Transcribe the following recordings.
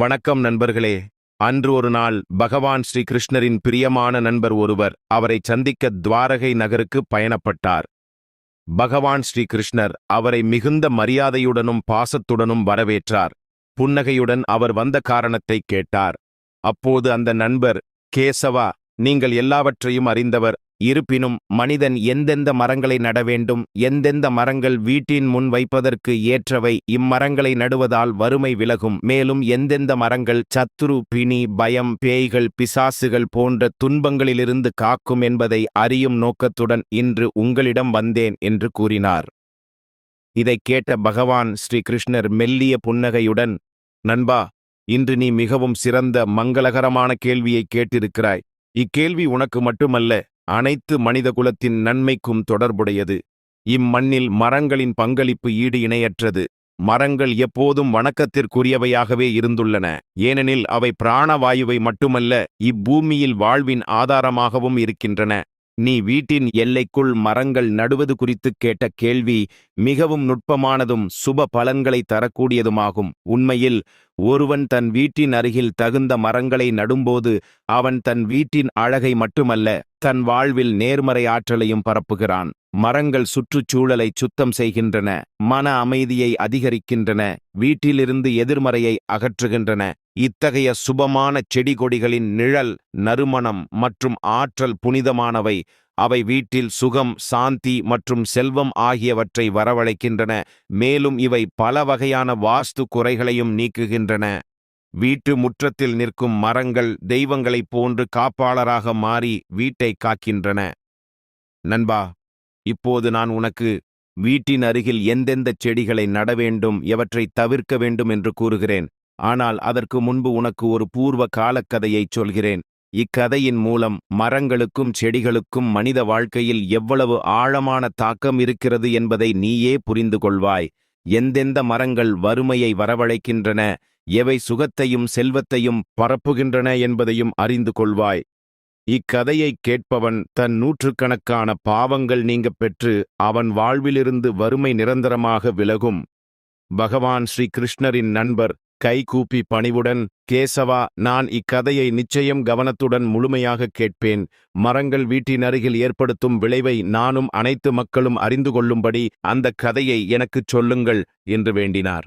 வணக்கம் நண்பர்களே. அன்று ஒரு நாள் பகவான் ஸ்ரீ கிருஷ்ணரின் பிரியமான நண்பர் ஒருவர் அவரை சந்திக்க துவாரகை நகருக்கு பயணப்பட்டார். பகவான் ஸ்ரீ கிருஷ்ணர் அவரை மிகுந்த மரியாதையுடனும் பாசத்துடனும் வரவேற்றார். புன்னகையுடன் அவர் வந்த காரணத்தை கேட்டார். அப்போது அந்த நண்பர் கேசவா நீங்கள் எல்லாவற்றையும் அறிந்தவர் இருப்பினும் மனிதன் எந்தெந்த மரங்களை நட வேண்டும் எந்தெந்த மரங்கள் வீட்டின் முன் வைப்பதற்கு ஏற்றவை இம்மரங்களை நடுவதால் வறுமை விலகும். மேலும் எந்தெந்த மரங்கள் சத்துரு பிணி பயம் பேய்கள் பிசாசுகள் போன்ற துன்பங்களிலிருந்து காக்கும் என்பதை அறியும் நோக்கத்துடன் இன்று உங்களிடம் வந்தேன் என்று கூறினார். இதைக் கேட்ட பகவான் ஸ்ரீகிருஷ்ணர் மெல்லிய புன்னகையுடன் நண்பா இன்று நீ மிகவும் சிறந்த மங்களகரமான கேள்வியை கேட்டிருக்கிறாய். இக்கேள்வி உனக்கு மட்டுமல்ல அனைத்து மனிதகுலத்தின் நன்மைக்கும் தொடர்புடையது. இம்மண்ணில் மரங்களின் பங்களிப்பு ஈடு இணையற்றது. மரங்கள் எப்போதும் வணக்கத்திற்குரியவையாகவே இருந்துள்ளன. ஏனெனில் அவை பிராணவாயுவை மட்டுமல்ல இப்பூமியில் வாழ்வின் ஆதாரமாகவும் இருக்கின்றன. நீ வீட்டின் எல்லைக்குள் மரங்கள் நடுவது குறித்து கேட்ட கேள்வி மிகவும் நுட்பமானதும் சுப பலன்களை தரக்கூடியதுமாகும். உண்மையில் ஒருவன் தன் வீட்டின் அருகில் தகுந்த மரங்களை நடும்போது அவன் தன் வீட்டின் அழகை மட்டுமல்ல தன் வாழ்வில் நேர்மறை ஆற்றலையும் பரப்புகிறான். மரங்கள் சுற்றுச்சூழலை சுத்தம் செய்கின்றன மன அமைதியை அதிகரிக்கின்றன வீட்டிலிருந்து எதிர்மறையை அகற்றுகின்றன. இத்தகைய சுபமான செடி கொடிகளின் நிழல் நறுமணம் மற்றும் ஆற்றல் புனிதமானவை. அவை வீட்டில் சுகம் சாந்தி மற்றும் செல்வம் ஆகியவற்றை வரவழைக்கின்றன மேலும் இவை பல வகையான வாஸ்து குறைகளையும் நீக்குகின்றன. வீட்டு முற்றத்தில் நிற்கும் மரங்கள் தெய்வங்களைப் போன்று காப்பாளராக மாறி வீட்டை காக்கின்றன. நண்பா இப்போது நான் உனக்கு வீட்டின் அருகில் எந்தெந்த செடிகளை நட வேண்டும் எவற்றை தவிர்க்க வேண்டும் என்று கூறுகிறேன். ஆனால் அதற்கு முன்பு உனக்கு ஒரு பூர்வ காலக்கதையைச் சொல்கிறேன். இக்கதையின் மூலம் மரங்களுக்கும் செடிகளுக்கும் மனித வாழ்க்கையில் எவ்வளவு ஆழமான தாக்கம் இருக்கிறது என்பதை நீயே புரிந்து கொள்வாய். எந்தெந்த மரங்கள் வறுமையை வரவழைக்கின்றன எவை சுகத்தையும் செல்வத்தையும் பரப்புகின்றன என்பதையும் அறிந்து கொள்வாய். இக்கதையைக் கேட்பவன் தன் நூற்றுக்கணக்கான பாவங்கள் நீங்கப் பெற்று அவன் வாழ்விலிருந்து வறுமை நிரந்தரமாக விலகும். பகவான் ஸ்ரீ கிருஷ்ணரின் நண்பர் கைகூப்பி பணிவுடன் கேசவா நான் இக்கதையை நிச்சயம் கவனத்துடன் முழுமையாக கேட்பேன். மரங்கள் வீட்டின் அருகில் ஏற்படுத்தும் விளைவை நானும் அனைத்து மக்களும் அறிந்து கொள்ளும்படி அந்த கதையை எனக்குச் சொல்லுங்கள் என்று வேண்டினார்.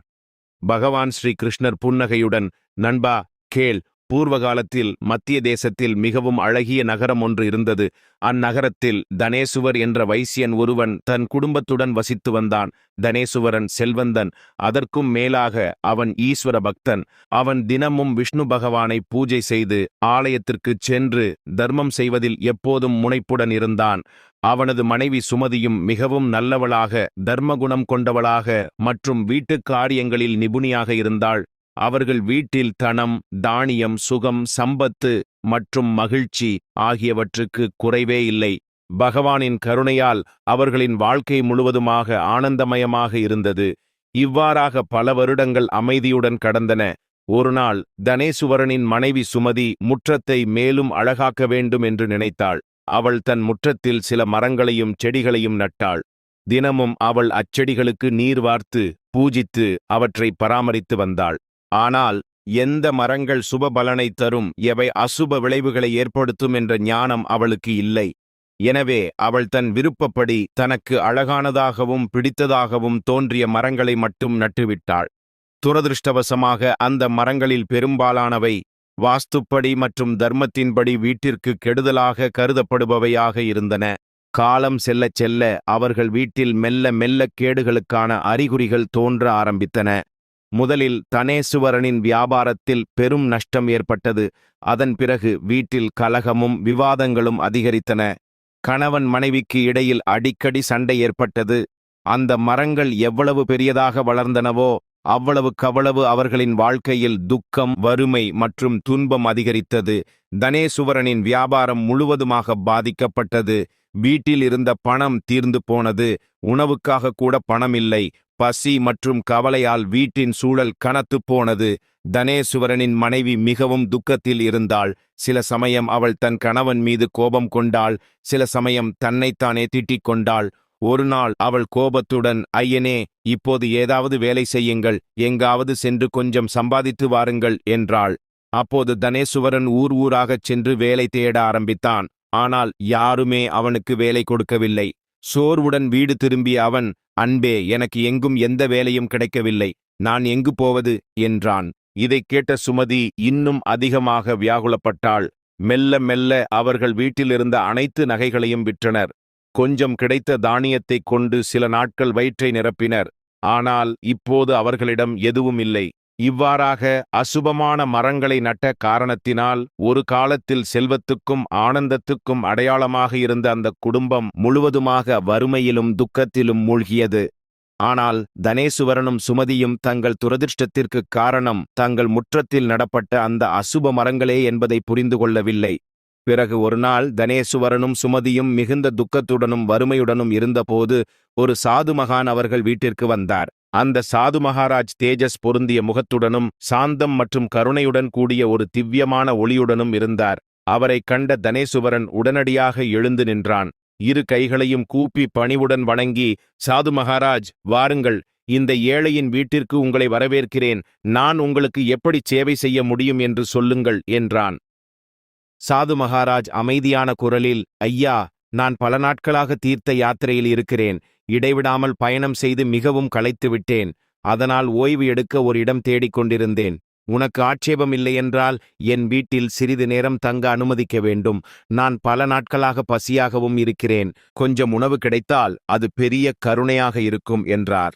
பகவான் ஸ்ரீ கிருஷ்ணர் புன்னகையுடன் நண்பா கேள் பூர்வ காலத்தில் மத்திய தேசத்தில் மிகவும் அழகிய நகரம் ஒன்று இருந்தது. அந்நகரத்தில் தனேசுவர் என்ற வைசியன் ஒருவன் தன் குடும்பத்துடன் வசித்து வந்தான். தனேசுவரன் செல்வந்தன் அதற்கும் மேலாக அவன் ஈஸ்வர பக்தன். அவன் தினமும் விஷ்ணு பகவானை பூஜை செய்து ஆலயத்திற்குச் சென்று தர்மம் செய்வதில் எப்போதும் முனைப்புடன் இருந்தான். அவனது மனைவி சுமதியும் மிகவும் நல்லவளாக தர்மகுணம் கொண்டவளாக மற்றும் வீட்டுக் காரியங்களில் நிபுணியாக இருந்தாள். அவர்கள் வீட்டில் தனம் தானியம் சுகம் சம்பத்து மற்றும் மகிழ்ச்சி ஆகியவற்றுக்கு குறைவே இல்லை. பகவானின் கருணையால் அவர்களின் வாழ்க்கை முழுவதுமாக ஆனந்தமயமாக இருந்தது. இவ்வாறாக பல வருடங்கள் அமைதியுடன் கடந்தன. ஒருநாள் தனேசுவரனின் மனைவி சுமதி முற்றத்தை மேலும் அழகாக்க வேண்டும் என்று நினைத்தாள். அவள் தன் முற்றத்தில் சில மரங்களையும் செடிகளையும் நட்டாள். தினமும் அவள் அச்செடிகளுக்கு நீர் வார்த்து பூஜித்து அவற்றை பராமரித்து வந்தாள். ஆனால் எந்த மரங்கள் சுபபலனை தரும் எவை அசுப விளைவுகளை ஏற்படுத்தும் என்ற ஞானம் அவளுக்கு இல்லை. எனவே அவள் தன் விருப்பப்படி தனக்கு அழகானதாகவும் பிடித்ததாகவும் தோன்றிய மரங்களை மட்டும் நட்டுவிட்டாள். துரதிருஷ்டவசமாக அந்த மரங்களில் பெரும்பாலானவை வாஸ்துப்படி மற்றும் தர்மத்தின்படி வீட்டிற்கு கெடுதலாக கருதப்படுபவையாக இருந்தன. காலம் செல்லச் செல்ல அவர்கள் வீட்டில் மெல்ல மெல்ல கேடுகளுக்கான அறிகுறிகள் தோன்ற ஆரம்பித்தன. முதலில் தனேசுவரனின் வியாபாரத்தில் பெரும் நஷ்டம் ஏற்பட்டது. அதன் பிறகு வீட்டில் கலகமும் விவாதங்களும் அதிகரித்தன. கணவன் மனைவிக்கு இடையில் அடிக்கடி சண்டை ஏற்பட்டது. அந்த மரங்கள் எவ்வளவு பெரியதாக வளர்ந்தனவோ அவ்வளவுக்கவ்வளவு அவர்களின் வாழ்க்கையில் துக்கம் வறுமை மற்றும் துன்பம் அதிகரித்தது. தனேசுவரனின் வியாபாரம் முழுவதுமாக பாதிக்கப்பட்டது. வீட்டில் இருந்த பணம் தீர்ந்து போனது. உணவுக்காக கூட பணமில்லை. பசி மற்றும் கவலையால் வீட்டின் சூழல் கனத்துப் போனது. தனேசுவரனின் மனைவி மிகவும் துக்கத்தில் இருந்தாள். சில சமயம் அவள் தன் கணவன் மீது கோபம் கொண்டாள். சில சமயம் தன்னைத்தானே திட்டிக் கொண்டாள். ஒரு நாள் அவள் கோபத்துடன் ஐயனே இப்போது ஏதாவது வேலை செய்யுங்கள். எங்காவது சென்று கொஞ்சம் சம்பாதித்து வாருங்கள் என்றாள். அப்போது தனேசுவரன் ஊர் ஊராகச் சென்று வேலை தேட ஆரம்பித்தான். ஆனால் யாருமே அவனுக்கு வேலை கொடுக்கவில்லை. சோர்வுடன் வீடு திரும்பிய அவன் அன்பே எனக்கு எங்கும் எந்த வேலையும் கிடைக்கவில்லை. நான் எங்கு போவது? என்றான். இதைக் கேட்ட சுமதி இன்னும் அதிகமாக வியாகுலப்பட்டாள். மெல்ல மெல்ல அவர்கள் வீட்டிலிருந்த அனைத்து நகைகளையும் விற்றனர். கொஞ்சம் கிடைத்த தானியத்தைக் கொண்டு சில நாட்கள் வயிற்றை நிரப்பினர். ஆனால் இப்போது அவர்களிடம் எதுவும் இல்லை. இவ்வாறாக அசுபமான மரங்களை நட்ட காரணத்தினால் ஒரு காலத்தில் செல்வத்துக்கும் ஆனந்தத்துக்கும் அடையாளமாக இருந்த அந்த குடும்பம் முழுவதுமாக வறுமையிலும் துக்கத்திலும் மூழ்கியது. ஆனால் தனேசுவரனும் சுமதியும் தங்கள் துரதிர்ஷ்டத்திற்கு காரணம் தங்கள் முற்றத்தில் நடப்பட்ட அந்த அசுப மரங்களே என்பதை புரிந்து கொள்ளவில்லை. பிறகு ஒருநாள் தனேசுவரனும் சுமதியும் மிகுந்த துக்கத்துடனும் வறுமையுடனும் இருந்தபோது ஒரு சாது மகான் அவர்கள் வீட்டிற்கு வந்தார். அந்த சாது மகாராஜ் தேஜஸ் பொருந்திய முகத்துடனும் சாந்தம் மற்றும் கருணையுடன் கூடிய ஒரு திவ்யமான ஒளியுடனும் இருந்தார். அவரைக் கண்ட தனேசுவரன் உடனடியாக எழுந்து நின்றான். இரு கைகளையும் கூப்பி பணிவுடன் வணங்கி சாது மகாராஜ் வாருங்கள். இந்த ஏழையின் வீட்டிற்கு உங்களை வரவேற்கிறேன். நான் உங்களுக்கு எப்படி சேவை செய்ய முடியும் என்று சொல்லுங்கள் என்றான். சாது மகாராஜ் அமைதியான குரலில் ஐயா நான் பல நாட்களாக தீர்த்த யாத்திரையில் இருக்கிறேன். இடைவிடாமல் பயணம் செய்து மிகவும் களைத்து விட்டேன். அதனால் ஓய்வு எடுக்க ஒரு இடம் தேடிக் கொண்டிருந்தேன். உனக்கு ஆட்சேபம் இல்லையென்றால் என் வீட்டில் சிறிது நேரம் தங்க அனுமதிக்க வேண்டும். நான் பல நாட்களாக பசியாகவும் இருக்கிறேன். கொஞ்சம் உணவு கிடைத்தால் அது பெரிய கருணையாக இருக்கும் என்றார்.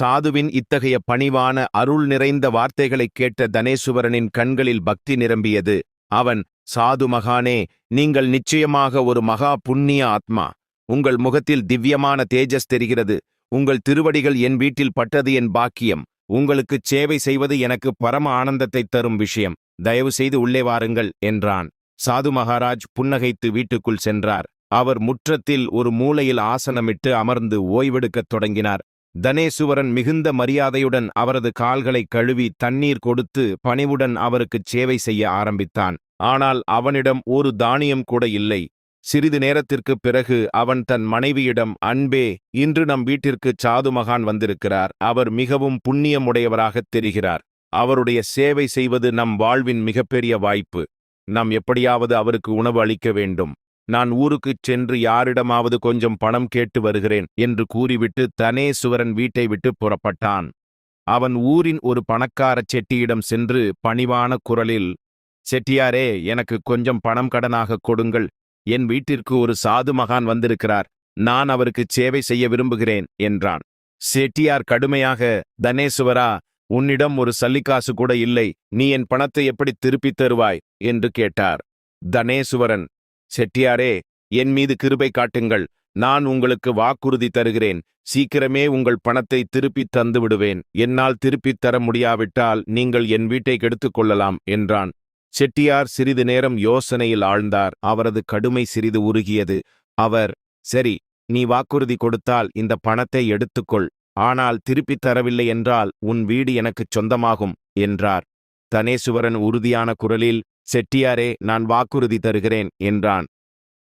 சாதுவின் இத்தகைய பணிவான அருள் நிறைந்த வார்த்தைகளைக் கேட்ட தனேசுவரனின் கண்களில் பக்தி நிரம்பியது. அவன் சாது மகானே நீங்கள் நிச்சயமாக ஒரு மகா புண்ணிய ஆத்மா. உங்கள் முகத்தில் திவ்யமான தேஜஸ் தெரிகிறது. உங்கள் திருவடிகள் என் வீட்டில் பட்டது என் பாக்கியம். உங்களுக்கு சேவை செய்வது எனக்கு பரம ஆனந்தத்தை தரும் விஷயம். தயவு செய்து உள்ளே வாருங்கள் என்றான். சாது மகாராஜ் புன்னகைத்து வீட்டுக்குள் சென்றார். அவர் முற்றத்தில் ஒரு மூலையில் ஆசனமிட்டு அமர்ந்து ஓய்வெடுக்கத் தொடங்கினார். தனேசுவரன் மிகுந்த மரியாதையுடன் அவரது கால்களை கழுவி தண்ணீர் கொடுத்து பணிவுடன் அவருக்குச் சேவை செய்ய ஆரம்பித்தான். ஆனால் அவனிடம் ஒரு தானியம் கூட இல்லை. சிறிது நேரத்திற்குப் பிறகு அவன் தன் மனைவியிடம் அன்பே இன்று நம் வீட்டிற்கு சாது மகான் வந்திருக்கிறார். அவர் மிகவும் புண்ணியமுடையவராகத் தெரிகிறார். அவருடைய சேவை செய்வது நம் வாழ்வின் மிகப்பெரிய வாய்ப்பு. நாம் எப்படியாவது அவருக்கு உணவு அளிக்க வேண்டும். நான் ஊருக்குச் சென்று யாரிடமாவது கொஞ்சம் பணம் கேட்டு வருகிறேன் என்று கூறிவிட்டு தனேசுவரன் வீட்டை விட்டு புறப்பட்டான். அவன் ஊரின் ஒரு பணக்காரச் செட்டியிடம் சென்று பணிவான குரலில் செட்டியாரே எனக்கு கொஞ்சம் பணம் கடனாக கொடுங்கள். என் வீட்டிற்கு ஒரு சாது மகான் வந்திருக்கிறார். நான் அவருக்கு சேவை செய்ய விரும்புகிறேன் என்றான். செட்டியார் கடுமையாக தனேசுவரா உன்னிடம் ஒரு சல்லிக்காசு கூட இல்லை. நீ என் பணத்தை எப்படி திருப்பித் தருவாய்? என்று கேட்டார். தனேசுவரன் செட்டியாரே என் மீது கிருபை காட்டுங்கள். நான் உங்களுக்கு வாக்குறுதி தருகிறேன். சீக்கிரமே உங்கள் பணத்தை திருப்பித் தந்து விடுவேன் என்னால் திருப்பித் தர முடியாவிட்டால் நீங்கள் என் வீட்டை கெடுத்துக் கொள்ளலாம் என்றான். செட்டியார் சிறிது நேரம் யோசனையில் ஆழ்ந்தார். அவரது கடுமை சிறிது உருகியது. அவர் சரி நீ வாக்குறுதி கொடுத்தால் இந்த பணத்தை எடுத்துக்கொள். ஆனால் திருப்பித் தரவில்லை என்றால் உன் வீடு எனக்குச் சொந்தமாகும் என்றார். தனேசுவரன் உறுதியான குரலில் செட்டியாரே நான் வாக்குறுதி தருகிறேன் என்றான்.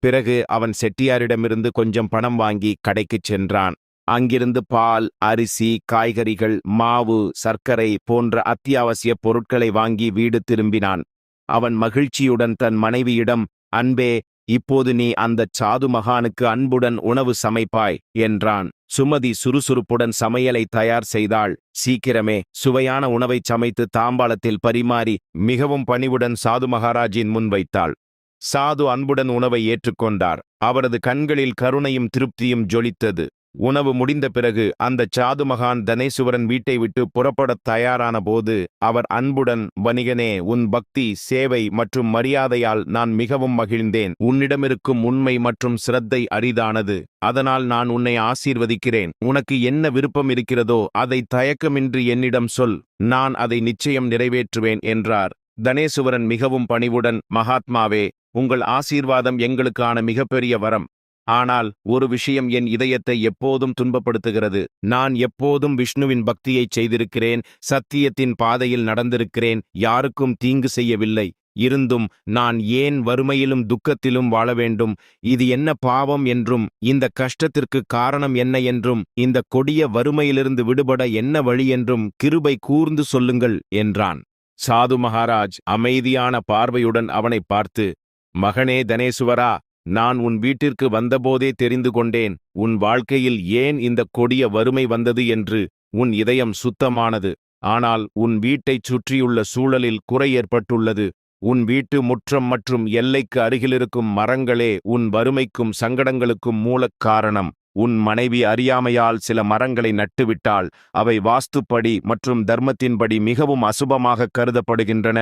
பிறகு அவன் செட்டியாரிடமிருந்து கொஞ்சம் பணம் வாங்கி கடைக்குச் சென்றான். அங்கிருந்து பால் அரிசி காய்கறிகள் மாவு சர்க்கரை போன்ற அத்தியாவசிய பொருட்களை வாங்கி வீடு திரும்பினான். அவன் மகிழ்ச்சியுடன் தன் மனைவியிடம் அன்பே இப்போது நீ அந்தச் சாது மகானுக்கு அன்புடன் உணவு சமைப்பாய் என்றான். சுமதி சுறுசுறுப்புடன் சமையலை தயார் செய்தாள். சீக்கிரமே சுவையான உணவைச் சமைத்து தாம்பாளத்தில் பரிமாறி மிகவும் பணிவுடன் சாது மகாராஜின் முன் வைத்தாள். சாது அன்புடன் உணவை ஏற்றுக்கொண்டார். அவரது கண்களில் கருணையும் திருப்தியும் ஜொலித்தது. உணவு முடிந்த பிறகு அந்தச் சாது மகான் தனேசுவரன் வீட்டை விட்டு புறப்படத் தயாரான போது அவர் அன்புடன் வணிகனே உன் பக்தி சேவை மற்றும் மரியாதையால் நான் மிகவும் மகிழ்ந்தேன். உன்னிடமிருக்கும் உண்மை மற்றும் சிரத்தை அரிதானது. அதனால் நான் உன்னை ஆசீர்வதிக்கிறேன். உனக்கு என்ன விருப்பம் இருக்கிறதோ அதை தயக்கமின்றி என்னிடம் சொல். நான் அதை நிச்சயம் நிறைவேற்றுவேன் என்றார். தனேசுவரன் மிகவும் பணிவுடன் மகாத்மாவே உங்கள் ஆசீர்வாதம் எங்களுக்கான மிகப்பெரிய வரம். ஆனால் ஒரு விஷயம் என் இதயத்தை எப்போதும் துன்பப்படுத்துகிறது. நான் எப்போதும் விஷ்ணுவின் பக்தியைச் செய்திருக்கிறேன் சத்தியத்தின் பாதையில் நடந்திருக்கிறேன் யாருக்கும் தீங்கு செய்யவில்லை. இருந்தும் நான் ஏன் வறுமையிலும் துக்கத்திலும் வாழ வேண்டும்? இது என்ன பாவம் என்றும் இந்த கஷ்டத்திற்கு காரணம் என்ன என்றும் இந்த கொடிய வறுமையிலிருந்து விடுபட என்ன வழி என்றும் கிருபை கூர்ந்து சொல்லுங்கள் என்றான். சாது மகாராஜ் அமைதியான பார்வையுடன் அவனை பார்த்து மகனே தனேசுவரா நான் உன் வீட்டிற்கு வந்தபோதே தெரிந்து கொண்டேன். உன் வாழ்க்கையில் ஏன் இந்த கொடிய வறுமை வந்தது என்று உன் இதயம் சுத்தமானது. ஆனால் உன் வீட்டைச் சுற்றியுள்ள சூழலில் குறை ஏற்பட்டுள்ளது. உன் வீட்டு முற்றம் மற்றும் எல்லைக்கு அருகிலிருக்கும் மரங்களே உன் வறுமைக்கும் சங்கடங்களுக்கும் மூலக் காரணம். உன் மனைவி அறியாமையால் சில மரங்களை நட்டுவிட்டால் அவை வாஸ்துப்படி மற்றும் தர்மத்தின்படி மிகவும் அசுபமாக கருதப்படுகின்றன.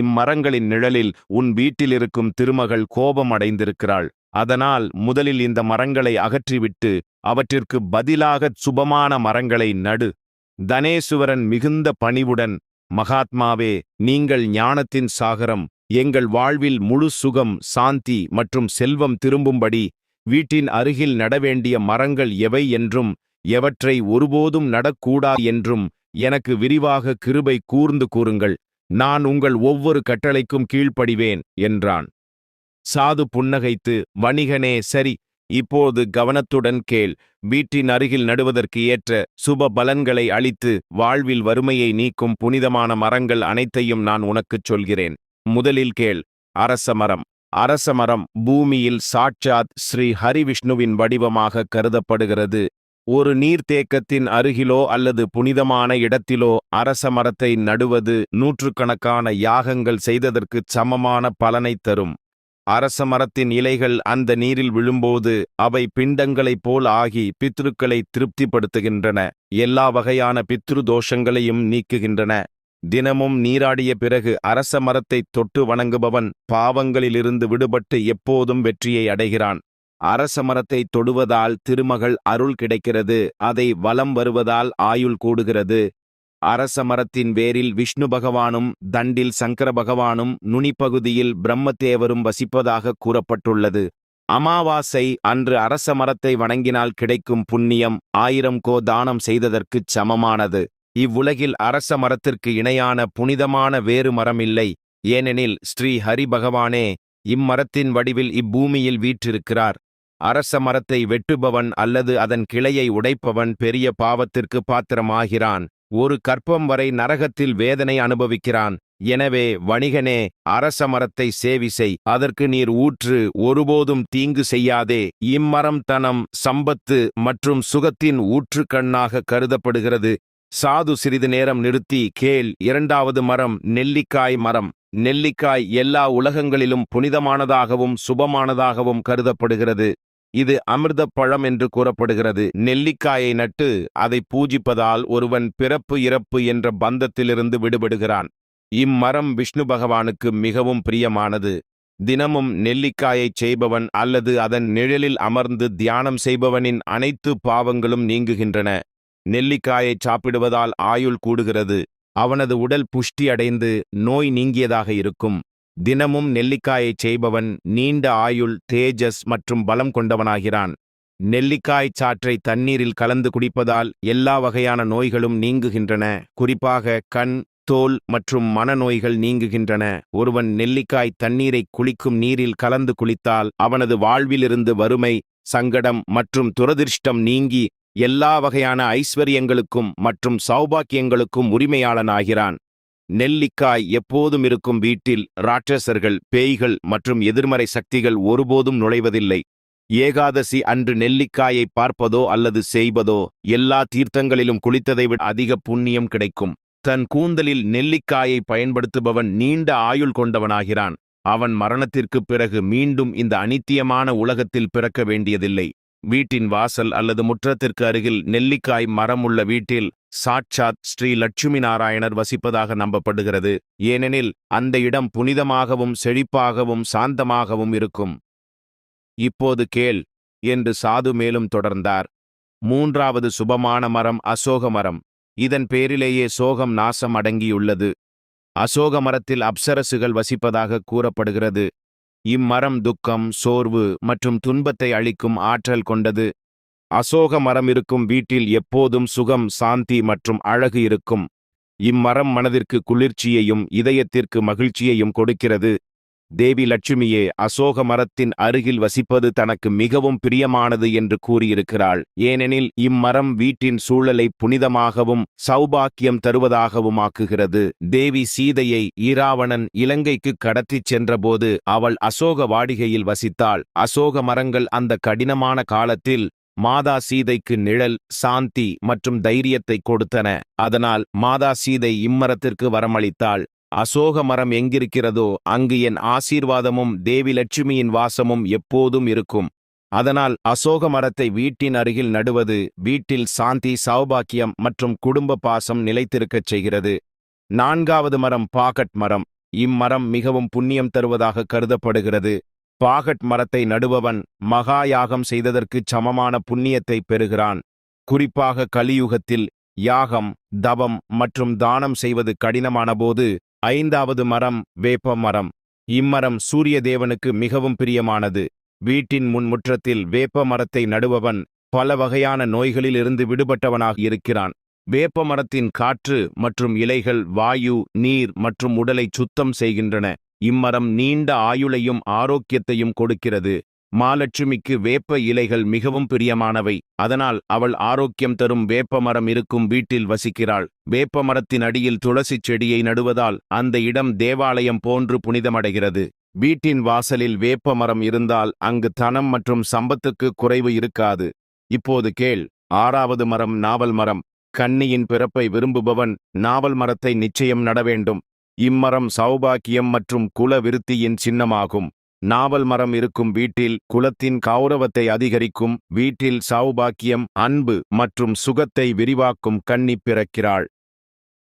இம்மரங்களின் நிழலில் உன் வீட்டில் இருக்கும் திருமகள் கோபம் அடைந்திருக்கிறாள் அதனால் முதலில் இந்த மரங்களை அகற்றிவிட்டு அவற்றிற்கு பதிலாக சுபமான மரங்களை நடு. தனேசுவரன் மிகுந்த பணிவுடன் மகாத்மாவே நீங்கள் ஞானத்தின் சாகரம் எங்கள் வாழ்வில் முழு சுகம் சாந்தி மற்றும் செல்வம் திரும்பும்படி வீட்டின் அருகில் நடவேண்டிய மரங்கள் எவை என்றும் எவற்றை ஒருபோதும் நடக்கூடா என்றும் எனக்கு விரிவாக கிருபை கூர்ந்து கூறுங்கள். நான் உங்கள் ஒவ்வொரு கட்டளைக்கும் கீழ்ப்படிவேன் என்றான். சாது புன்னகைத்து வணிகனே சரி இப்போது கவனத்துடன் கேள். வீட்டின் அருகில் நடுவதற்கு ஏற்ற சுப பலன்களை அளித்து வாழ்வில் வறுமையை நீக்கும் புனிதமான மரங்கள் அனைத்தையும் நான் உனக்குச் சொல்கிறேன். முதலில் கேள் அரச மரம் அரசமரம் பூமியில் சாட்சாத் ஸ்ரீ ஹரிவிஷ்ணுவின் வடிவமாக கருதப்படுகிறது. ஒரு நீர்த்தேக்கத்தின் அருகிலோ அல்லது புனிதமான இடத்திலோ அரச மரத்தை நடுவது நூற்றுக்கணக்கான யாகங்கள் செய்ததற்குச் சமமான பலனைத் தரும். அரச மரத்தின் இலைகள் அந்த நீரில் விழும்போது அவை பிண்டங்களைப் போல் ஆகி பித்ருக்களை திருப்திப்படுத்துகின்றன. எல்லா வகையான பித்ரு தோஷங்களையும் நீக்குகின்றன. தினமும் நீராடிய பிறகு அரச மரத்தை தொட்டு வணங்குபவன் பாவங்களிலிருந்து விடுபட்டு எப்போதும் வெற்றியை அடைகிறான். அரச மரத்தை தொடுவதால் திருமகள் அருள் கிடைக்கிறது அதை வலம் வருவதால் ஆயுள் கூடுகிறது. அரச மரத்தின் வேரில் விஷ்ணு பகவானும் தண்டில் சங்கர பகவானும் நுனிப்பகுதியில் பிரம்மதேவரும் வசிப்பதாக கூறப்பட்டுள்ளது. அமாவாசை அன்று அரச மரத்தை வணங்கினால் கிடைக்கும் புண்ணியம் ஆயிரம் கோ தானம் செய்ததற்குச் சமமானது. இவ்வுலகில் அரச மரத்திற்கு இணையான புனிதமான வேறு மரம் இல்லை ஏனெனில் ஸ்ரீ ஹரி பகவானே இம்மரத்தின் வடிவில் இப்பூமியில் வீற்றிருக்கிறார். அரச மரத்தை வெட்டுபவன் அல்லது அதன் கிளையை உடைப்பவன் பெரிய பாவத்திற்கு பாத்திரமாகிறான். ஒரு கற்பம் வரை நரகத்தில் வேதனை அனுபவிக்கிறான். எனவே வணிகனே அரச மரத்தை சேவி செய். அதற்கு நீர் ஊற்று ஒருபோதும் தீங்கு செய்யாதே. இம்மரம் தனம் சம்பத்து மற்றும் சுகத்தின் ஊற்றுக்கண்ணாக கருதப்படுகிறது. சாது சிறிது நேரம் நிறுத்தி கேள் இரண்டாவது மரம் நெல்லிக்காய் மரம். நெல்லிக்காய் எல்லா உலகங்களிலும் புனிதமானதாகவும் சுபமானதாகவும் கருதப்படுகிறது. இது அமிர்தப் பழம் என்று கூறப்படுகிறது. நெல்லிக்காயை நட்டு அதை பூஜிப்பதால் ஒருவன் பிறப்பு இறப்பு என்ற பந்தத்திலிருந்து விடுபடுகிறான். இம்மரம் விஷ்ணு பகவானுக்கு மிகவும் பிரியமானது. தினமும் நெல்லிக்காயைச் செய்பவன் அல்லது அதன் நிழலில் அமர்ந்து தியானம் செய்பவனின் அனைத்து பாவங்களும் நீங்குகின்றன. நெல்லிக்காயைச் சாப்பிடுவதால் ஆயுள் கூடுகிறது. அவனது உடல் புஷ்டி அடைந்து நோய் நீங்கியதாக இருக்கும். தினமும் நெல்லிக்காயைச் செய்பவன் நீண்ட ஆயுள் தேஜஸ் மற்றும் பலம் கொண்டவனாகிறான். நெல்லிக்காய் சாற்றை தண்ணீரில் கலந்து குடிப்பதால் எல்லா வகையான நோய்களும் நீங்குகின்றன. குறிப்பாக கண் தோல் மற்றும் மனநோய்கள் நீங்குகின்றன. ஒருவன் நெல்லிக்காய் தண்ணீரை குளிக்கும் நீரில் கலந்து குளித்தால் அவனது வாழ்விலிருந்து வறுமை சங்கடம் மற்றும் துரதிர்ஷ்டம் நீங்கி எல்லா வகையான ஐஸ்வர்யங்களுக்கும் மற்றும் சௌபாக்கியங்களுக்கும் உரிமையாளனாகிறான். நெல்லிக்காய் எப்போதும் இருக்கும் வீட்டில் ராட்சசர்கள் பேய்கள் மற்றும் எதிர்மறை சக்திகள் ஒருபோதும் நுழைவதில்லை. ஏகாதசி அன்று நெல்லிக்காயை பார்ப்பதோ அல்லது செய்வதோ எல்லா தீர்த்தங்களிலும் குளித்ததை விட அதிக புண்ணியம் கிடைக்கும். தன் கூந்தலில் நெல்லிக்காயை பயன்படுத்துபவன் நீண்ட ஆயுள் கொண்டவனாகிறான். அவன் மரணத்திற்குப் பிறகு மீண்டும் இந்த அனித்தியமான உலகத்தில் பிறக்க வேண்டியதில்லை. வீட்டின் வாசல் அல்லது முற்றத்திற்கு அருகில் நெல்லிக்காய் மரம் உள்ள வீட்டில் சாட்சாத் ஸ்ரீ லட்சுமி நாராயணர் வசிப்பதாக நம்பப்படுகிறது. ஏனெனில் அந்த இடம் புனிதமாகவும் செழிப்பாகவும் சாந்தமாகவும் இருக்கும். இப்போது கேள் என்று சாது மேலும் தொடர்ந்தார். மூன்றாவது சுபமான மரம் அசோக மரம். இதன் பேரிலேயே சோகம் நாசம் அடங்கியுள்ளது. அசோக மரத்தில் அப்சரசுகள் வசிப்பதாக கூறப்படுகிறது. இம்மரம் துக்கம் சோர்வு மற்றும் துன்பத்தை அளிக்கும் ஆற்றல் கொண்டது. அசோக மரம் இருக்கும் வீட்டில் எப்போதும் சுகம் சாந்தி மற்றும் அழகு இருக்கும். இம்மரம் மனதிற்கு குளிர்ச்சியையும் இதயத்திற்கு மகிழ்ச்சியையும் கொடுக்கிறது. தேவி லட்சுமியே அசோக மரத்தின் அருகில் வசிப்பது தனக்கு மிகவும் பிரியமானது என்று கூறியிருக்கிறாள். ஏனெனில் இம்மரம் வீட்டின் சூழலை புனிதமாகவும் சௌபாக்கியம் தருவதாகவும் ஆக்குகிறது. தேவி சீதையை ஈராவணன் இலங்கைக்கு கடத்திச் சென்றபோது அவள் அசோக வாடிகையில் வசித்தாள். அசோக மரங்கள் அந்த கடினமான காலத்தில் மாதா சீதைக்கு நிழல் சாந்தி மற்றும் தைரியத்தை கொடுத்தன. அதனால் மாதா சீதை இம்மரத்திற்கு வரமளித்தாள். அசோக மரம் எங்கிருக்கிறதோ அங்கு என் ஆசீர்வாதமும் தேவி லட்சுமியின் வாசமும் எப்போதும் இருக்கும். அதனால் அசோக மரத்தை வீட்டின் அருகில் நடுவது வீட்டில் சாந்தி சௌபாக்கியம் மற்றும் குடும்ப பாசம் நிலைத்திருக்கச் செய்கிறது. நான்காவது மரம் பாகட் மரம். இம்மரம் மிகவும் புண்ணியம் தருவதாக கருதப்படுகிறது. பாகட் மரத்தை நடுபவன் மகா யாகம் செய்ததற்குச் சமமான புண்ணியத்தை பெறுகிறான். குறிப்பாக கலியுகத்தில் யாகம் தவம் மற்றும் தானம் செய்வது கடினமானபோது ஐந்தாவது மரம் வேப்ப மரம். இம்மரம் சூரிய தேவனுக்கு மிகவும் பிரியமானது. வீட்டின் முன் முற்றத்தில் வேப்ப மரத்தை நடுபவன் பல வகையான நோய்களிலிருந்து விடுபட்டவனாக இருக்கிறான். வேப்ப மரத்தின் காற்று மற்றும் இலைகள் வாயு நீர் மற்றும் உடலை சுத்தம் செய்கின்றன. இம்மரம் நீண்ட ஆயுளையும் ஆரோக்கியத்தையும் கொடுக்கிறது. மாலட்சுமிக்கு வேப்ப இலைகள் மிகவும் பிரியமானவை. அதனால் அவள் ஆரோக்கியம் தரும் வேப்ப மரம் இருக்கும் வீட்டில் வசிக்கிறாள். வேப்ப மரத்தின் அடியில் துளசி செடியை நடுவதால் அந்த இடம் தேவாலயம் போன்று புனிதமடைகிறது. வீட்டின் வாசலில் வேப்ப மரம் இருந்தால் அங்கு தனம் மற்றும் சம்பத்துக்கு குறைவு இருக்காது. இப்போது கேள் ஆறாவது மரம் நாவல் மரம். கன்னியின் பிறப்பை விரும்புபவன் நாவல் மரத்தை நிச்சயம் நட வேண்டும். இம்மரம் சௌபாக்கியம் மற்றும் குல விருத்தியின் சின்னமாகும். நாவல் மரம் இருக்கும் வீட்டில் குலத்தின் கௌரவத்தை அதிகரிக்கும் வீட்டில் சௌபாக்கியம் அன்பு மற்றும் சுகத்தை விரிவாக்கும் கன்னி பிறக்கிறாள்.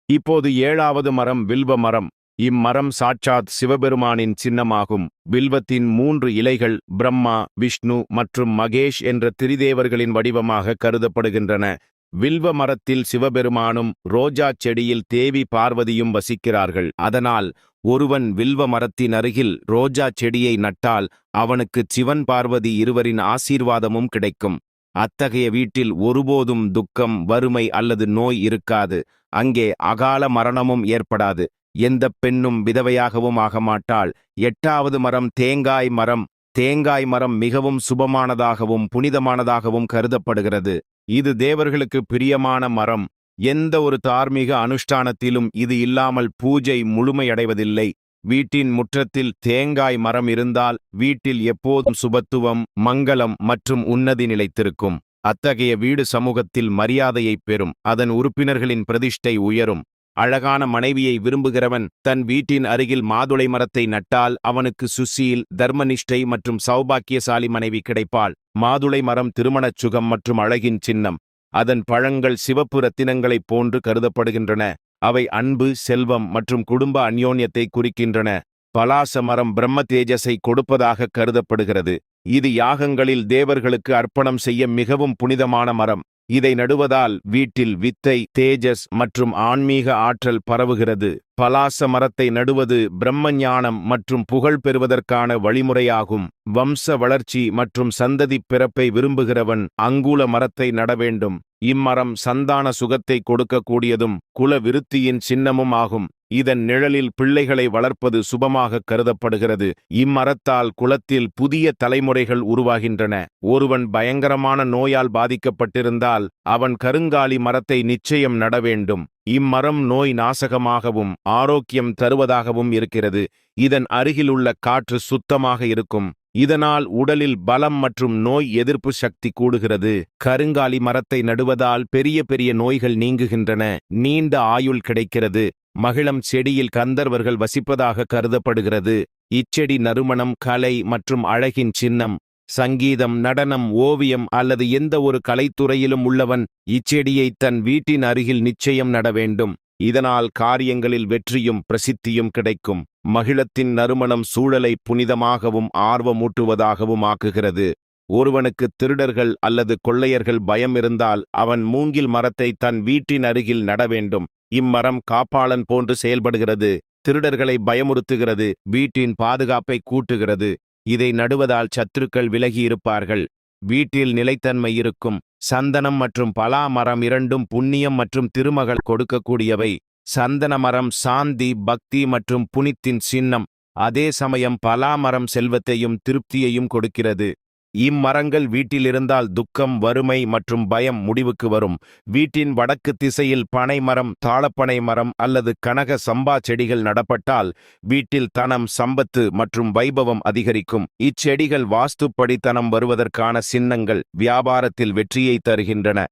இப்போது ஏழாவது மரம் வில்வ மரம். இம்மரம் சாட்சாத் சிவபெருமானின் சின்னமாகும். வில்வத்தின் மூன்று இலைகள் பிரம்மா விஷ்ணு மற்றும் மகேஷ் என்ற திரிதேவர்களின் வடிவமாக கருதப்படுகின்றன. வில்வ மரத்தில் சிவபெருமானும் ரோஜா செடியில் தேவி பார்வதியும் வசிக்கிறார்கள். அதனால் ஒருவன் வில்வ மரத்தின் அருகில் ரோஜா செடியை நட்டால் அவனுக்கு சிவன் பார்வதி இருவரின் ஆசீர்வாதமும் கிடைக்கும். அத்தகைய வீட்டில் ஒருபோதும் துக்கம் வறுமை அல்லது நோய் இருக்காது. அங்கே அகால மரணமும் ஏற்படாது. எந்த பெண்ணும் விதவையாகவும் ஆக மாட்டாள் எட்டாவது மரம் தேங்காய் மரம். தேங்காய் மரம் மிகவும் சுபமானதாகவும் புனிதமானதாகவும் கருதப்படுகிறது. இது தேவர்களுக்கு பிரியமான மரம். எந்த ஒரு தார்மீக அனுஷ்டானத்திலும் இது இல்லாமல் பூஜை முழுமையடைவதில்லை. வீட்டின் முற்றத்தில் தேங்காய் மரம் இருந்தால் வீட்டில் எப்போதும் சுபத்துவம் மங்களம் மற்றும் உன்னதி நிலைத்திருக்கும். அத்தகைய வீடு சமூகத்தில் மரியாதையைப் பெறும். அதன் உறுப்பினர்களின் பிரதிஷ்டை உயரும். அழகான மனைவியை விரும்புகிறவன் தன் வீட்டின் அருகில் மாதுளை மரத்தை நட்டால் அவனுக்கு சுசீல் தர்மனிஷ்டை மற்றும் சௌபாக்கியசாலி மனைவி கிடைப்பாள். மாதுளை மரம் திருமணச் சுகம் மற்றும் அழகின் சின்னம். அதன் பழங்கள் சிவப்பு ரத்தினங்களைப் போன்று கருதப்படுகின்றன. அவை அன்பு செல்வம் மற்றும் குடும்ப அந்யோன்யத்தை குறிக்கின்றன. பலாச மரம் பிரம்ம தேஜஸை கொடுப்பதாக கருதப்படுகிறது. இது யாகங்களில் தேவர்களுக்கு அர்ப்பணம் செய்ய மிகவும் புனிதமான மரம். இதை நடுவதால் வீட்டில் வித்தை தேஜஸ் மற்றும் ஆன்மீக ஆற்றல் பரவுகிறது. பலாச மரத்தை நடுவது பிரம்மஞானம் மற்றும் புகழ் பெறுவதற்கான வழிமுறையாகும். வம்ச வளர்ச்சி மற்றும் சந்ததி பிறப்பை விரும்புகிறவன் அங்குல மரத்தை நட வேண்டும். இம்மரம் சந்தான சுகத்தை கொடுக்கக்கூடியதும் குல விருத்தியின் சின்னமும் ஆகும். இதன் நிழலில் பிள்ளைகளை வளர்ப்பது சுபமாக கருதப்படுகிறது. இம்மரத்தால் குலத்தில் புதிய தலைமுறைகள் உருவாகின்றன. ஒருவன் பயங்கரமான நோயால் பாதிக்கப்பட்டிருந்தால் அவன் கருங்காலி மரத்தை நிச்சயம் நட வேண்டும். இம்மரம் நோய் நாசகமாகவும் ஆரோக்கியம் தருவதாகவும் இருக்கிறது. இதன் அருகிலுள்ள காற்று சுத்தமாக இருக்கும். இதனால் உடலில் பலம் மற்றும் நோய் எதிர்ப்பு சக்தி கூடுகிறது. கருங்காலி மரத்தை நடுவதால் பெரிய பெரிய நோய்கள் நீங்குகின்றன. நீண்ட ஆயுள் கிடைக்கிறது. மகிழம் செடியில் கந்தர்வர்கள் வசிப்பதாக கருதப்படுகிறது. இச்செடி நறுமணம் கலை மற்றும் அழகின் சின்னம். சங்கீதம் நடனம் ஓவியம் அல்லது எந்த ஒரு கலைத்துறையிலும் உள்ளவன் இச்செடியை தன் வீட்டின் அருகில் நிச்சயம் நட வேண்டும். இதனால் காரியங்களில் வெற்றியும் பிரசித்தியும் கிடைக்கும். மகிழத்தின் நறுமணம் சூழலை புனிதமாகவும் ஆர்வமூட்டுவதாகவும் ஆக்குகிறது. ஒருவனுக்கு திருடர்கள் அல்லது கொள்ளையர்கள் பயம் இருந்தால் அவன் மூங்கில் மரத்தை தன் வீட்டின் அருகில் நட வேண்டும். இம்மரம் காப்பாளன் போன்று செயல்படுகிறது. திருடர்களை பயமுறுத்துகிறது. வீட்டின் பாதுகாப்பை கூட்டுகிறது. இதை நடுவதால் சத்துருக்கள் விலகியிருப்பார்கள். வீட்டில் நிலைத்தன்மை இருக்கும். சந்தனம் மற்றும் பலா மரம் இரண்டும் புண்ணியம் மற்றும் திருமகள் கொடுக்கக்கூடியவை. சந்தன மரம் சாந்தி பக்தி மற்றும் புனித்தின் சின்னம். அதே சமயம் பலா மரம் செல்வத்தையும் திருப்தியையும் கொடுக்கிறது. இம்மரங்கள் வீட்டில் இருந்தால் துக்கம் வறுமை மற்றும் பயம் முடிவுக்கு வரும். வீட்டின் வடக்கு திசையில் பனை மரம் தாளப்பனை மரம் அல்லது கனக சம்பா செடிகள் நடப்பட்டால் வீட்டில் தனம் சம்பத்து மற்றும் வைபவம் அதிகரிக்கும். இச்செடிகள் வாஸ்துப்படி தனம் வருவதற்கான சின்னங்கள் வியாபாரத்தில் வெற்றியை தருகின்றன.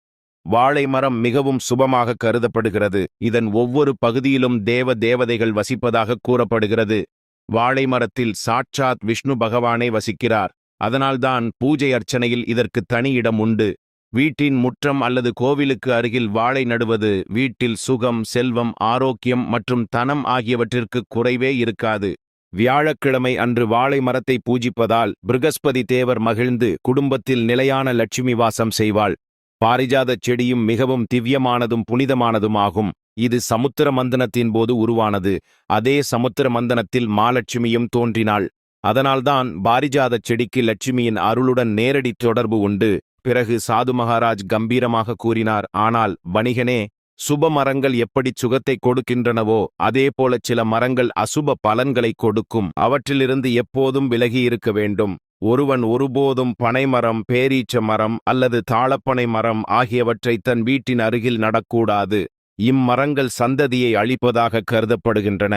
வாழை மரம் மிகவும் சுபமாக கருதப்படுகிறது. இதன் ஒவ்வொரு பகுதியிலும் தேவ தேவதைகள் வசிப்பதாக கூறப்படுகிறது. வாழை மரத்தில் சாட்சாத் விஷ்ணு பகவானே வசிக்கிறார். அதனால்தான் பூஜை அர்ச்சனையில் இதற்கு தனி இடம் உண்டு. வீட்டின் முற்றம் அல்லது கோவிலுக்கு அருகில் வாழை நடுவது வீட்டில் சுகம் செல்வம் ஆரோக்கியம் மற்றும் தனம் ஆகியவற்றிற்கு குறைவே இருக்காது. வியாழக்கிழமை அன்று வாழை மரத்தை பூஜிப்பதால் பிருகஸ்பதி தேவர் மகிழ்ந்து குடும்பத்தில் நிலையான லட்சுமி வாசம் செய்வாள். பாரிஜாதச் செடியும் மிகவும் திவ்யமானதும் புனிதமானதுமாகும் இது சமுத்திர மந்தனத்தின் போது உருவானது. அதே சமுத்திர மந்தனத்தில் மாலட்சுமியும் தோன்றினாள். அதனால்தான் பாரிஜாதச் செடிக்கு லட்சுமியின் அருளுடன் நேரடி தொடர்பு உண்டு. பிறகு சாது மகாராஜ் கம்பீரமாக கூறினார் ஆனால் வணிகனே சுப மரங்கள் எப்படி சுகத்தை கொடுக்கின்றனவோ அதேபோல சில மரங்கள் அசுப பலன்களை கொடுக்கும். அவற்றிலிருந்து எப்போதும் விலகி இருக்க வேண்டும். ஒருவன் ஒருபோதும் பனைமரம் பேரீச்ச மரம் அல்லது தாளப்பனை மரம் ஆகியவற்றை தன் வீட்டின் அருகில் நடக்கூடாது. இம்மரங்கள் சந்ததியை அழிப்பதாக கருதப்படுகின்றன.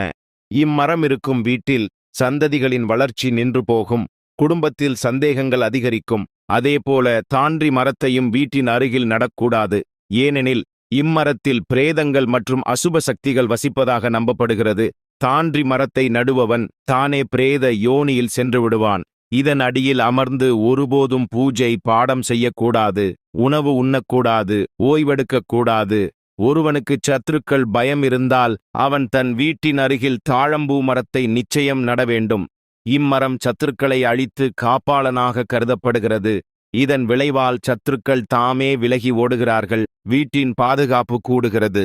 இம்மரம் இருக்கும் வீட்டில் சந்ததிகளின் வளர்ச்சி நின்று போகும். குடும்பத்தில் சந்தேகங்கள் அதிகரிக்கும். அதேபோல தான்றி மரத்தையும் வீட்டின் அருகில் நடக்கூடாது. ஏனெனில் இம்மரத்தில் பிரேதங்கள் மற்றும் அசுப சக்திகள் வசிப்பதாக நம்பப்படுகிறது. தான்றி மரத்தை நடுபவன் தானே பிரேத யோனியில் சென்று விடுவான். இதன் அடியில் அமர்ந்து ஒருபோதும் பூஜை பாடம் செய்யக்கூடாது. உணவு உண்ணக்கூடாது. ஓய்வெடுக்கக்கூடாது. ஒருவனுக்கு சத்துருக்கள் பயம் இருந்தால் அவன் தன் வீட்டின் அருகில் தாழம்பூ மரத்தை நிச்சயம் நட வேண்டும் இம்மரம் சத்துருக்களை அழித்து காப்பாளனாக கருதப்படுகிறது. இதன் விளைவால் சத்துருக்கள் தாமே விலகி ஓடுகிறார்கள். வீட்டின் பாதுகாப்பு கூடுகிறது.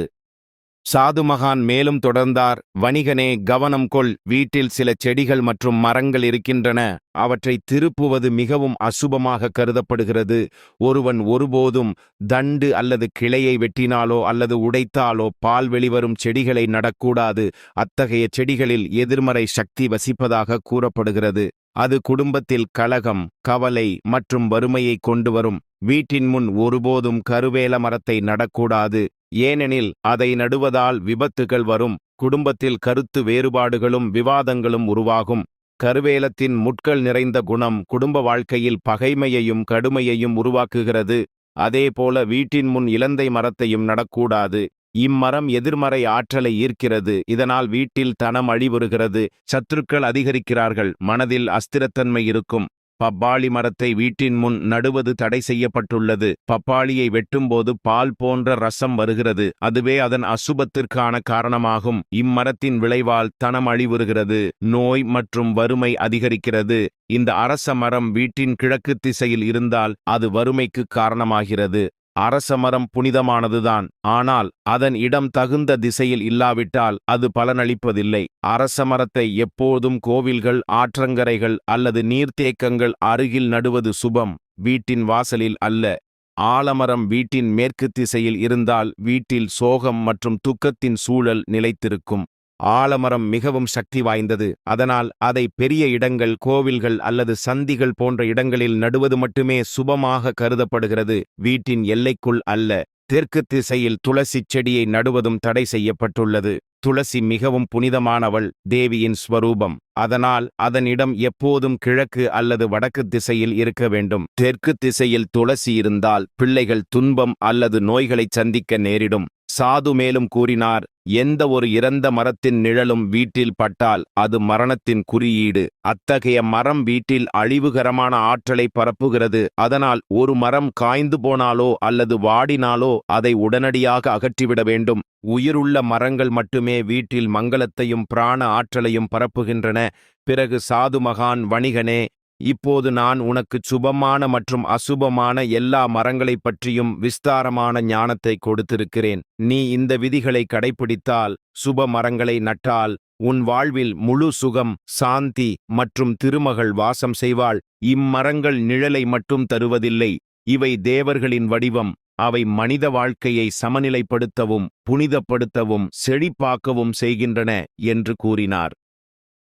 சாதுமகான் மேலும் தொடர்ந்தார் வணிகனே கவனம் கொள் வீட்டில் சில செடிகள் மற்றும் மரங்கள் இருக்கின்றன அவற்றை திருப்புவது மிகவும் அசுபமாக கருதப்படுகிறது ஒருவன் ஒருபோதும் தண்டு அல்லது கிளையை வெட்டினாலோ அல்லது உடைத்தாலோ பால் வெளிவரும் செடிகளை நடக்கூடாது அத்தகைய செடிகளில் எதிர்மறை சக்தி வசிப்பதாக கூறப்படுகிறது அது குடும்பத்தில் கலகம் கவலை மற்றும் வறுமையை கொண்டு வரும் வீட்டின் முன் ஒருபோதும் கருவேல மரத்தை நடக்கூடாது ஏனெனில் அதை நடுவதால் விபத்துகள் வரும் குடும்பத்தில் கருத்து வேறுபாடுகளும் விவாதங்களும் உருவாகும். கருவேலத்தின் முட்கள் நிறைந்த குணம் குடும்ப வாழ்க்கையில் பகைமையையும் கடுமையையும் உருவாக்குகிறது. அதேபோல வீட்டின் முன் இலந்தை மரத்தையும் நடக்கூடாது. இம்மரம் எதிர்மறை ஆற்றலை ஈர்க்கிறது. இதனால் வீட்டில் தனம் அழிவுறுகிறது. சத்துருக்கள் அதிகரிக்கிறார்கள். மனதில் அஸ்திரத்தன்மை இருக்கும். பப்பாளி மரத்தை வீட்டின் முன் நடுவது தடை செய்யப்பட்டுள்ளது. பப்பாளியை வெட்டும்போது பால் போன்ற ரசம் வருகிறது. அதுவே அதன் அசுபத்திற்கான காரணமாகும். இம்மரத்தின் விளைவால் தனம் அழிவுறுகிறது. நோய் மற்றும் வறுமை அதிகரிக்கிறது. இந்த அரச மரம் வீட்டின் கிழக்கு திசையில் இருந்தால் அது வறுமைக்கு காரணமாகிறது. அரசமரம் புனிதமானதுதான். ஆனால் அதன் இடம் தகுந்த திசையில் இல்லாவிட்டால் அது பலனளிப்பதில்லை. அரசமரத்தை எப்போதும் கோவில்கள் ஆற்றங்கரைகள் அல்லது நீர்த்தேக்கங்கள் அருகில் நடுவது சுபம். வீட்டின் வாசலில் அல்ல. ஆலமரம் வீட்டின் மேற்கு திசையில் இருந்தால் வீட்டில் சோகம் மற்றும் துக்கத்தின் சூழல் நிலைத்திருக்கும். ஆலமரம் மிகவும் சக்தி வாய்ந்தது. அதனால் அதை பெரிய இடங்கள் கோவில்கள் அல்லது சந்திகள் போன்ற இடங்களில் நடுவது மட்டுமே சுபமாக கருதப்படுகிறது. வீட்டின் எல்லைக்குள் அல்ல தெற்கு திசையில் துளசி செடியை நடுவதும் தடை செய்யப்பட்டுள்ளது. துளசி மிகவும் புனிதமானவள் தேவியின் ஸ்வரூபம். அதனால் அதன் இடம் எப்போதும் கிழக்கு அல்லது வடக்கு திசையில் இருக்க வேண்டும். தெற்கு திசையில் துளசி இருந்தால் பிள்ளைகள் துன்பம் அல்லது நோய்களைச் சந்திக்க நேரிடும். சாது மேலும் கூறினார் எந்த ஒரு இறந்த மரத்தின் நிழலும் வீட்டில் பட்டால் அது மரணத்தின் குறியீடு. அத்தகைய மரம் வீட்டில் அழிவுகரமான ஆற்றலை பரப்புகிறது. அதனால் ஒரு மரம் காய்ந்து போனாலோ அல்லது வாடினாலோ அதை உடனடியாக அகற்றிவிட வேண்டும். உயிருள்ள மரங்கள் மட்டுமே வீட்டில் மங்களத்தையும் பிராண ஆற்றலையும் பரப்புகின்றன. பிறகு சாது மகான் வணிகனே இப்போது நான் உனக்கு சுபமான மற்றும் அசுபமான எல்லா மரங்களைப் பற்றியும் விஸ்தாரமான ஞானத்தை கொடுத்திருக்கிறேன். நீ இந்த விதிகளை கடைப்பிடித்தால் சுப மரங்களை நட்டால் உன் வாழ்வில் முழு சுகம் சாந்தி மற்றும் திருமகள் வாசம் செய்வாள். இம்மரங்கள் நிழலை மட்டும் தருவதில்லை இவை தேவர்களின் வடிவம். அவை மனித வாழ்க்கையை சமநிலைப்படுத்தவும் புனிதப்படுத்தவும் செழிப்பாக்கவும் செய்கின்றன என்று கூறினார்.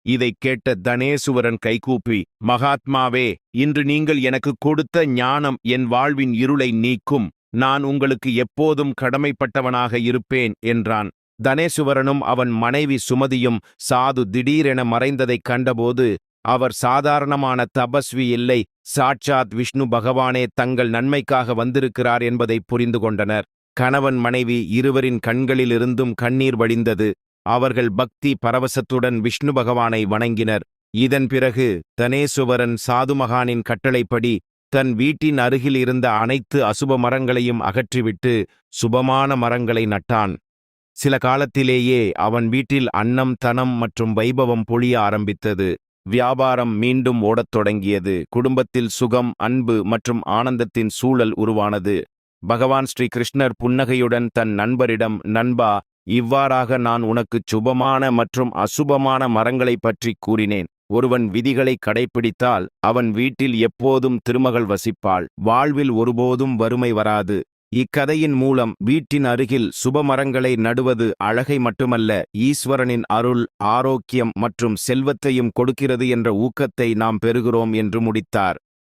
இதைக் கேட்ட தனேசுவரன் கைகூப்பி மகாத்மாவே இன்று நீங்கள் எனக்கு கொடுத்த ஞானம் என் வாழ்வின் இருளை நீக்கும். நான் உங்களுக்கு எப்போதும் கடமைப்பட்டவனாக இருப்பேன் என்றான். தனேசுவரனும் அவன் மனைவி சுமதியும் சாது திடீரென மறைந்ததைக் கண்டபோது அவர் சாதாரணமான தபஸ்வி இல்லை சாட்சாத் விஷ்ணு பகவானே தங்கள் நன்மைக்காக வந்திருக்கிறார் என்பதை புரிந்து கொண்டனர். கணவன் மனைவி இருவரின் கண்களிலிருந்தும் கண்ணீர் வழிந்தது. அவர்கள் பக்தி பரவசத்துடன் விஷ்ணு பகவானை வணங்கினர். இதன் பிறகு தனேசுவரன் சாதுமகானின் கட்டளைப்படி தன் வீட்டின் அருகில் இருந்த அனைத்து அசுப மரங்களையும் அகற்றிவிட்டு சுபமான மரங்களை நட்டான். சில காலத்திலேயே அவன் வீட்டில் அன்னம் தனம் மற்றும் வைபவம் பொழிய ஆரம்பித்தது. வியாபாரம் மீண்டும் ஓடத் தொடங்கியது. குடும்பத்தில் சுகம் அன்பு மற்றும் ஆனந்தத்தின் சூழல் உருவானது. பகவான் ஸ்ரீ கிருஷ்ணர் புன்னகையுடன் தன் நண்பரிடம் நண்பா இவ்வாறாக நான் உனக்கு சுபமான மற்றும் அசுபமான மரங்களைப் பற்றி கூறினேன். ஒருவன் விதிகளை கடைப்பிடித்தால் அவன் வீட்டில் எப்போதும் திருமகள் வசிப்பாள். வாழ்வில் ஒருபோதும் வறுமை வராது. இக்கதையின் மூலம் வீட்டின் அருகில் சுபமரங்களை நடுவது அழகை மட்டுமல்ல ஈஸ்வரனின் அருள் ஆரோக்கியம் மற்றும் செல்வத்தையும் கொடுக்கிறது என்ற ஊக்கத்தை நாம் பெறுகிறோம் என்று முடித்தார்.